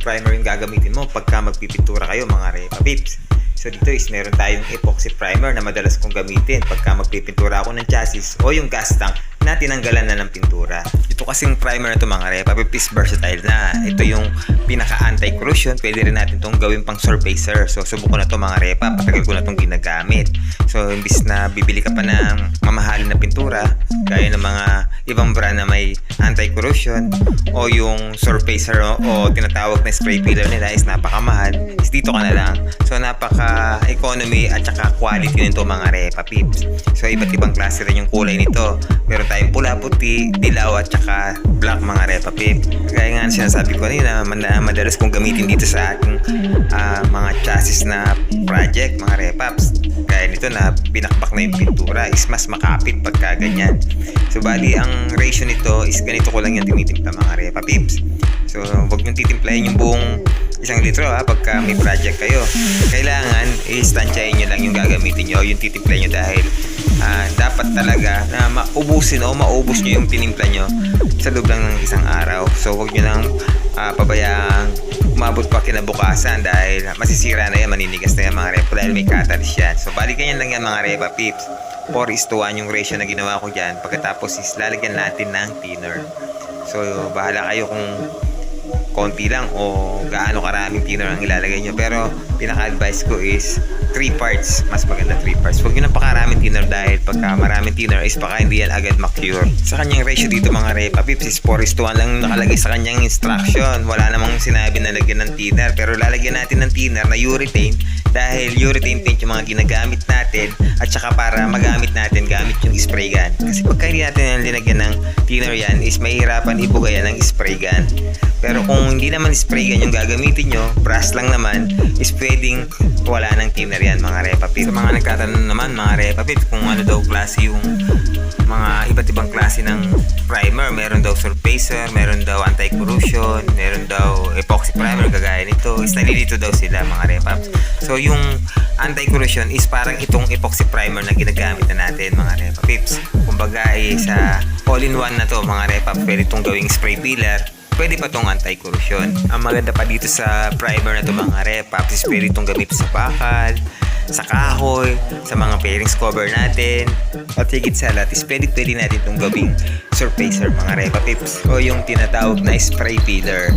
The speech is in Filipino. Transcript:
primer yung gagamitin mo pagka magpipintura kayo mga Repa Pips. So dito is meron tayong epoxy primer na madalas kong gamitin pagka magpipintura ako ng chassis o yung gas tank na tinanggalan na ng pintura. Ito kasing primer na to mga Repa Pips versatile na. Ito yung pinaka anti-corrosion. Pwede rin natin itong gawin pang surfacer. So subukan na to mga Repa. Patagal ko na itong ginagamit. So imbis na bibili ka pa ng mamahalin na pintura gaya ng mga ibang brand na may anti-corrosion o yung surfacer o, o tinatawag na spray filler nila is napakamahal is dito ka na lang so napaka economy at saka quality nito mga repa pips so iba't ibang klase rin yung kulay nito meron tayong pula puti dilaw at saka black mga repa pip kaya nga sinasabi ko kanina mad- madalas kong gamitin dito sa ating ah, mga chassis na project mga repaps kaya nito na binakbak na yung pintura is mas makapit pagka ganyan. So bali ang ratio nito is ganito ko lang yung tinitimpla mga repa pips so huwag nyo titimplahin yung buong isang litro ha pagka may project kayo. Kailangan i-stantiyahin nyo lang yung gagamitin nyo yung titimplahin nyo dahil ah, dapat talaga na maubusin o maubos nyo yung tinimpla nyo sa loob lang ng isang araw. So huwag nyo lang ah, pabayaan umabot pa kinabukasan dahil masisira na yan, maninigas na yan mga repa dahil may catalyst yan. So balikan yan lang yan mga repa pips. 4 is to 1 yung ratio na ginawa ko dyan. Pagkatapos is lalagyan natin ng thinner. So bahala kayo kung konti lang o gaano karaming thinner ang ilalagay nyo. Pero pinaka-advice ko is 3 parts. Mas maganda 3 parts. Huwag nyo na pakaraming thinner dahil pagka maraming thinner is baka hindi yan agad ma-cure. Sa kanyang ratio dito mga repa pips is 4 is to 1 lang nakalagay sa kanyang instruction. Wala namang sinabi na lagyan ng thinner. Pero lalagyan natin ng thinner na urethane dahil urethane paint yung mga ginagamit natin at saka para magamit natin gamit yung spray gun. Hindi natin linagyan ng thinner yan is mahirapan ibuga yan ng spray gun. Pero kung hindi naman spray gun yung gagamitin nyo, brush lang naman, is pwedeng wala ng thinner yan mga repa pip. Sa mga nagtatanong naman mga repa pip kung ano daw klase yung mga iba't ibang klase ng primer. Meron daw surfacer, meron daw anti-corrosion, meron daw epoxy primer kagaya nito. Is nalilito daw sila mga repaps. So yung anti-corrosion is parang itong epoxy primer na ginagamit na natin mga repa pips. Kumbaga eh, sa all-in-one na to mga repaps, pwede itong gawing spray filler pwede pa tong anti-corrosion. Ang maganda pa dito sa primer na to mga repaps is pwede itong gamit sa bakal, sa kahoy, sa mga fairings cover natin, at higit sa lahat is pwede pwede natin itong gawing surfacer mga repa pips o yung tinatawag na spray filler.